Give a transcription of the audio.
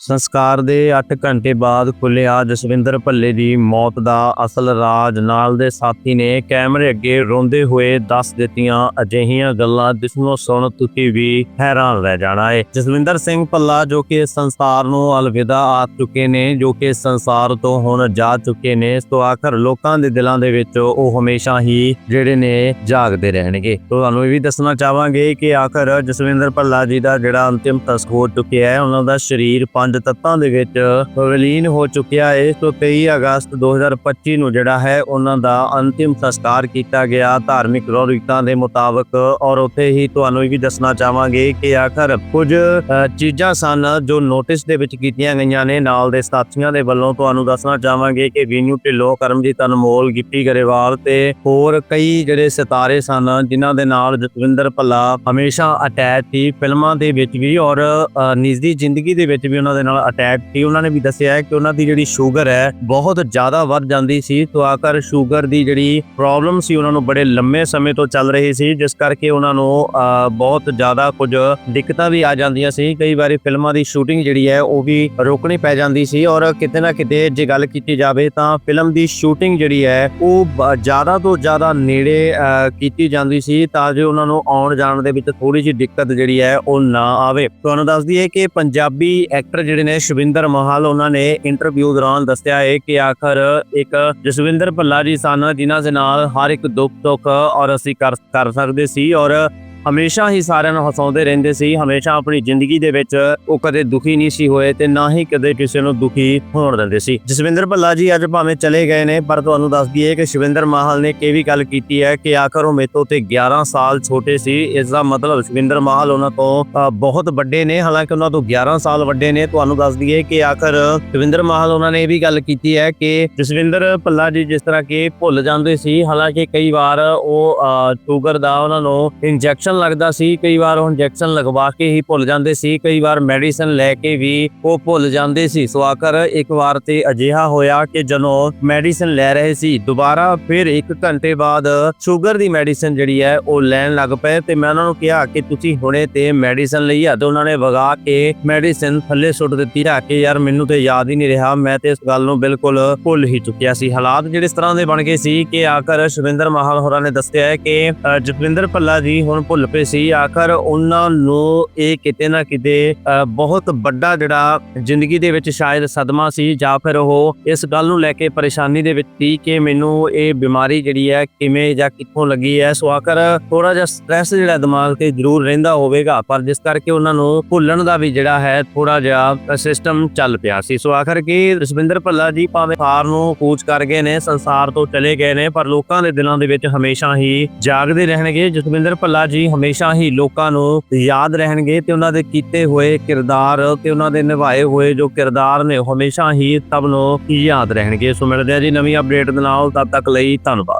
ਸੰਸਕਾਰ ਦੇ 8 ਘੰਟੇ ਬਾਅਦ ਖੁੱਲਿਆ ਜਸਵਿੰਦਰ ਭੱਲੇ ਦੀ ਮੌਤ ਦਾ ਅਸਲ ਰਾਜ ਨਾਲ ਦੇ ਸਾਥੀ ਨੇ ਕੈਮਰੇ ਅੱਗੇ ਰੋਂਦੇ ਹੋਏ ਦੱਸ ਦਿੱਤੀਆਂ ਅਜਿਹੀਆਂ ਗੱਲਾਂ ਜਿਸ ਨੂੰ ਸੁਣ ਤੁਸੀਂ ਵੀ ਹੈਰਾਨ ਰਹਿ ਜਾਣਾ ਹੈ ਜਸਵਿੰਦਰ ਸਿੰਘ ਭੱਲਾ ਜੋ ਕਿ ਸੰਸਾਰ ਨੂੰ ਅਲਵਿਦਾ ਆ ਚੁੱਕੇ ਨੇ, ਜੋ ਕਿ ਸੰਸਾਰ ਤੋਂ ਹੁਣ ਜਾ ਚੁੱਕੇ ਨੇ ਸੋ ਆਖਰ ਲੋਕਾਂ ਦੇ ਦਿਲਾਂ ਦੇ ਵਿੱਚ ਉਹ ਹਮੇਸ਼ਾ ਹੀ ਜਿਹੜੇ ਨੇ ਜਾਗਦੇ ਰਹਿਣਗੇ। ਤੁਹਾਨੂੰ ਇਹ ਵੀ ਦੱਸਣਾ ਚਾਹਾਂਗੇ ਕਿ ਆਖਰ ਜਸਵਿੰਦਰ ਭੱਲਾ ਜੀ ਦਾ ਜਿਹੜਾ ਅੰਤਿਮ ਤਸਕ ਹੋ ਚੁੱਕਿਆ ਹੈ, ਉਹਨਾਂ ਦਾ ਸਰੀਰ ਪੰਜ ਤੱਤਾਂ ਦੇ ਵਿੱਚ ਵਿਲੀਨ ਹੋ ਚੁੱਕਿਆ ਹੈ ਸੋ 23 ਅਗਸਤ 2025 ਨੂੰ ਜਿਹੜਾ ਹੈ ਉਹਨਾਂ ਦਾ ਅੰਤਿਮ ਸੰਸਕਾਰ ਕੀਤਾ ਗਿਆ। ਧਾਰਮਿਕ ਰੋਰੀਤਾਂ ਦੇ ਮੁਤਾਬਕ ਔਰ ਉੱਥੇ ਹੀ ਤੁਹਾਨੂੰ ਇਹ ਵੀ ਦੱਸਣਾ ਚਾਹਾਂਗੇ ਕਿ ਆਖਰ ਕੁਝ ਚੀਜ਼ਾਂ ਸਨ ਜੋ ਨੋਟਿਸ ਦੇ ਵਿੱਚ ਕੀਤੀਆਂ ਗਈਆਂ ਨੇ। ਨਾਲ ਦੇ ਸਾਥੀਆਂ ਦੇ ਵੱਲੋਂ ਤੁਹਾਨੂੰ ਦੱਸਣਾ ਚਾਹਾਂਗੇ ਕਿ ਵੀਨੂ ਢਿੱਲੋਂ ਕਰਮਜੀਤ ਅਨਮੋਲ ਗਿੱਪੀ ਗਰੇਵਾਲ ਤੇ ਹੋਰ ਕਈ ਜਿਹੜੇ ਸਿਤਾਰੇ ਸਨ ਜਿਨ੍ਹਾਂ ਦੇ ਨਾਲ ਜਤਵਿੰਦਰ ਭੱਲਾ ਹਮੇਸ਼ਾ ਅਟੈਚ ਸੀ। ਫਿਲਮਾਂ ਦੇ ਵਿੱਚ ਵੀ ਔਰ ਅ, ਨਿੱਜੀ ਜ਼ਿੰਦਗੀ ਦੇ ਵਿੱਚ ਵੀ ਉਹਨਾਂ ਦੇ ਨਾਲ ਅਟੈਕ ਸੀ। ਉਹਨਾਂ ਨੇ ਵੀ ਦੱਸਿਆ ਹੈ ਕਿ ਉਹਨਾਂ ਦੀ ਜਿਹੜੀ ਸ਼ੂਗਰ ਹੈ ਬਹੁਤ ਜ਼ਿਆਦਾ ਵੱਧ ਜਾਂਦੀ ਸੀ। ਤੋਂ ਆਕਰ ਸ਼ੂਗਰ ਦੀ ਜਿਹੜੀ ਪ੍ਰੋਬਲਮ ਸੀ ਉਹਨਾਂ ਨੂੰ ਬੜੇ ਲੰਮੇ ਸਮੇਂ ਤੋਂ ਚੱਲ ਰਹੀ ਸੀ। ਜਿਸ ਕਰਕੇ ਉਹਨਾਂ ਨੂੰ ਬਹੁਤ ਜ਼ਿਆਦਾ ਕੁਝ ਦਿੱਕਤਾਂ ਵੀ ਆ ਜਾਂਦੀਆਂ ਸੀ। ਕਈ ਵਾਰੀ ਫਿਲਮਾਂ ਦੀ ਸ਼ੂਟਿੰਗ ਜਿਹੜੀ ਹੈ ਉਹ ਵੀ ਰੋਕਣੀ ਪੈ ਜਾਂਦੀ ਸੀ। ਔਰ ਕਿਤੇ ਨਾ ਕਿਤੇ ਜੇ ਗੱਲ ਕੀਤੀ ਜਾਵੇ ਤਾਂ ਫਿਲਮ ਦੀ ਸ਼ੂਟਿੰਗ ਜਿਹੜੀ ਹੈ ਉਹ ਜ਼ਿਆਦਾ ਤੋਂ ਜ਼ਿਆਦਾ ਨੇੜੇ ਅ, ਕੀਤੀ ਜਾਂਦੀ ਸੀ। ਤਾਂ ਜੋ ਉਹਨਾਂ ਨੂੰ ਆਉਣ ਜਾਣ ਦੇ ਵਿੱਚ ਥੋੜੀ ਜਿਹੀ ਦਿੱਕਤ ਜਿਹੜੀ ਹੈ ਉਹ ਨਾ ਆਵੇ। ਤੁਹਾਨੂੰ ਦੱਸ ਦਈਏ ਕਿ ਪੰਜਾਬੀ ਐਕਟਰ ਜਿਹੜੇ ਨੇ ਸ਼ਵਿੰਦਰ ਮਹਾਲ, ਉਹਨਾਂ ਨੇ ਇੰਟਰਵਿਊ ਦੌਰਾਨ ਦੱਸਿਆ ਹੈ ਕਿ ਆਖਰ ਇੱਕ ਜਸਵਿੰਦਰ ਭੱਲਾ ਜੀ ਸਨ, ਜਿਨ੍ਹਾਂ ਦੇ ਨਾਲ ਹਰ ਇੱਕ ਦੁੱਖ ਸੁੱਖ ਔਰ ਅਸੀਂ ਕਰ ਕਰ ਸਕਦੇ ਸੀ ਔਰ ਹਮੇਸ਼ਾ ਹੀ ਸਾਰਿਆਂ ਨੂੰ ਹਸਾਉਂਦੇ ਰਹਿੰਦੇ ਸੀ, ਹਮੇਸ਼ਾ ਆਪਣੀ ਜ਼ਿੰਦਗੀ ਦੇ ਵਿੱਚ ਉਹ ਕਦੇ ਦੁਖੀ ਨਹੀਂ ਸੀ ਹੋਏ ਤੇ ਨਾ ਹੀ ਕਦੇ ਕਿਸੇ ਨੂੰ ਦੁਖੀ ਹੋਣ ਦਿੰਦੇ ਸੀ। ਜਸਵਿੰਦਰ ਭੱਲਾ ਜੀ ਅੱਜ ਭਾਵੇਂ ਚਲੇ ਗਏ ਨੇ, ਪਰ ਤੁਹਾਨੂੰ ਦੱਸ ਦਈਏ ਕਿ ਸ਼ਿਵਿੰਦਰ ਮਾਹਲ ਨੇ ਇਹ ਵੀ ਗੱਲ ਕੀਤੀ ਹੈ ਕਿ ਆਖਰ ਉਹ ਮੇਤੋਂ ਤੇ 11 ਸਾਲ ਛੋਟੇ ਸੀ, ਇਸ ਦਾ ਮਤਲਬ ਸ਼ਿਵਿੰਦਰ ਮਾਹਲ ਉਹਨਾਂ ਤੋਂ ਬਹੁਤ ਵੱਡੇ ਨੇ, ਹਾਲਾਂਕਿ ਉਹਨਾਂ ਤੋਂ 11 ਸਾਲ ਵੱਡੇ ਨੇ। ਤੁਹਾਨੂੰ ਦੱਸ ਦਈਏ ਕਿ ਆਖਰ ਸ਼ਿਵਿੰਦਰ ਮਾਹਲ ਉਹਨਾਂ ਨੇ ਇਹ ਵੀ ਗੱਲ ਕੀਤੀ ਹੈ ਕਿ ਜਸਵਿੰਦਰ ਭੱਲਾ ਜੀ ਜਿਸ ਤਰ੍ਹਾਂ ਕਿ ਭੁੱਲ ਜਾਂਦੇ ਸੀ, ਹਾਲਾਂਕਿ ਕਈ ਵਾਰ ਉਹ ਸ਼ੂਗਰ ਦਾ ਉਹਨਾਂ ਨੂੰ ਇੰਜੈਕਸ਼ਨ ਲੱਗਦਾ ਸੀ ਕਈ ਵਾਰ ਉਹ ਇੰਜੈਕਸ਼ਨ ਲਗਵਾ ਕੇ ਹੀ ਭੁੱਲ ਜਾਂਦੇ ਸੀ ਕਈ ਵਾਰ ਮੈਡੀਸਨ ਲੈ ਕੇ ਵੀ ਉਹ ਭੁੱਲ ਜਾਂਦੇ ਸੀ। ਸੋ ਆਖਰ ਇੱਕ ਵਾਰ ਤੇ ਅਜਿਹਾ ਹੋਇਆ ਕਿ ਜਦੋਂ ਮੈਡੀਸਨ ਲੈ ਰਹੇ ਸੀ ਦੁਬਾਰਾ ਫਿਰ 1 ਘੰਟੇ ਬਾਅਦ ਸ਼ੂਗਰ ਦੀ ਮੈਡੀਸਨ ਜਿਹੜੀ ਹੈ ਉਹ ਲੈਣ ਲੱਗ ਪਏ ਤੇ ਮੈਂ ਉਹਨਾਂ ਨੂੰ ਕਿਹਾ ਕਿ ਤੁਸੀਂ ਹੁਣੇ ਤੇ ਮੈਡੀਸਨ ਲਈ ਆ ਤੇ ਉਹਨਾਂ ਨੇ ਵਗਾ ਕੇ ਮੈਡੀਸਨ ਥੱਲੇ ਸੁੱਟ ਦਿੱਤੀ ਰੱਖ ਕੇ ਯਾਰ ਮੈਨੂੰ ਤੇ ਯਾਦ ਹੀ ਨਹੀਂ ਰਿਹਾ ਮੈਂ ਤੇ ਇਸ ਗੱਲ ਨੂੰ ਬਿਲਕੁਲ ਭੁੱਲ ਹੀ ਚੁੱਕਿਆ ਸੀ। ਹਾਲਾਤ ਜਿਹੜੇ ਇਸ ਤਰ੍ਹਾਂ ਦੇ ਬਣ ਗਏ ਸੀ ਕਿ ਆਖਰ ਸ਼ਵਿੰਦਰ ਮਾਹਲ ਹੋਰਾਂ ਨੇ ਦੱਸਿਆ ਹੈ ਕਿ ਅ, ਜਸਵਿੰਦਰ ਭੱਲਾ ਜੀ ਹੁਣ ਭੁੱਲ ਪਏ ਸੀ। ਆਖਰ ਉਹਨਾਂ ਨੂੰ ਇਹ ਕਿਤੇ ਨਾ ਕਿਤੇ ਬਹੁਤ ਵੱਡਾ ਜਿਹੜਾ ਜ਼ਿੰਦਗੀ ਦੇ ਵਿੱਚ ਸ਼ਾਇਦ ਸਦਮਾ ਸੀ ਜਾਂ ਫਿਰ ਉਹ ਇਸ ਗੱਲ ਨੂੰ ਲੈ ਕੇ ਪਰੇਸ਼ਾਨੀ ਦੇ ਵਿੱਚ ਸੀ ਕਿ ਮੈਨੂੰ ਇਹ ਬਿਮਾਰੀ ਜਿਹੜੀ ਹੈ ਕਿਵੇਂ ਜਾਂ ਕਿੱਥੋਂ ਲੱਗੀ ਹੈ। ਸੋ ਆਖਰ ਥੋੜਾ ਜਿਹਾ ਸਟ੍ਰੈਸ ਜਿਹੜਾ ਦਿਮਾਗ ਤੇ ਜ਼ਰੂਰ ਰਹਿੰਦਾ ਹੋਵੇਗਾ, ਪਰ ਜਿਸ ਕਰਕੇ ਉਹਨਾਂ ਨੂੰ ਭੁੱਲਣ ਦਾ ਵੀ ਜਿਹੜਾ ਹੈ ਥੋੜਾ ਜਿਹਾ ਸਿਸਟਮ ਚੱਲ ਪਿਆ ਸੀ। ਸੋ ਆਖਰ ਕਿ ਰਸਵਿੰਦਰ ਭੱਲਾ ਜੀ ਭਾਵੇਂ ਸਾਰ ਨੂੰ ਕੂਚ ਕਰ ਗਏ ਨੇ, ਸੰਸਾਰ ਤੋਂ ਚਲੇ ਗਏ ਨੇ, ਪਰ ਲੋਕਾਂ ਦੇ ਦਿਲਾਂ ਦੇ ਵਿੱਚ ਹਮੇਸ਼ਾ ਹੀ ਜਾਗਦੇ ਰਹਿਣਗੇ। ਜਸਵਿੰਦਰ ਭੱਲਾ ਜੀ ਹਮੇਸ਼ਾ ਹੀ ਲੋਕਾਂ ਨੂੰ ਯਾਦ ਰਹਿਣਗੇ ਤੇ ਉਹਨਾਂ ਦੇ ਕੀਤੇ ਹੋਏ ਕਿਰਦਾਰ ਤੇ ਉਹਨਾਂ ਦੇ ਨਿਭਾਏ ਹੋਏ ਜੋ ਕਿਰਦਾਰ ਨੇ ਉਹ ਹਮੇਸ਼ਾ ਹੀ ਸਭ ਨੂੰ ਯਾਦ ਰਹਿਣਗੇ। ਸੋ ਮਿਲਦੇ ਆ ਜੀ ਨਵੀਂ ਅਪਡੇਟ ਦੇ ਨਾਲ, ਤਦ ਤੱਕ ਲਈ ਧੰਨਵਾਦ।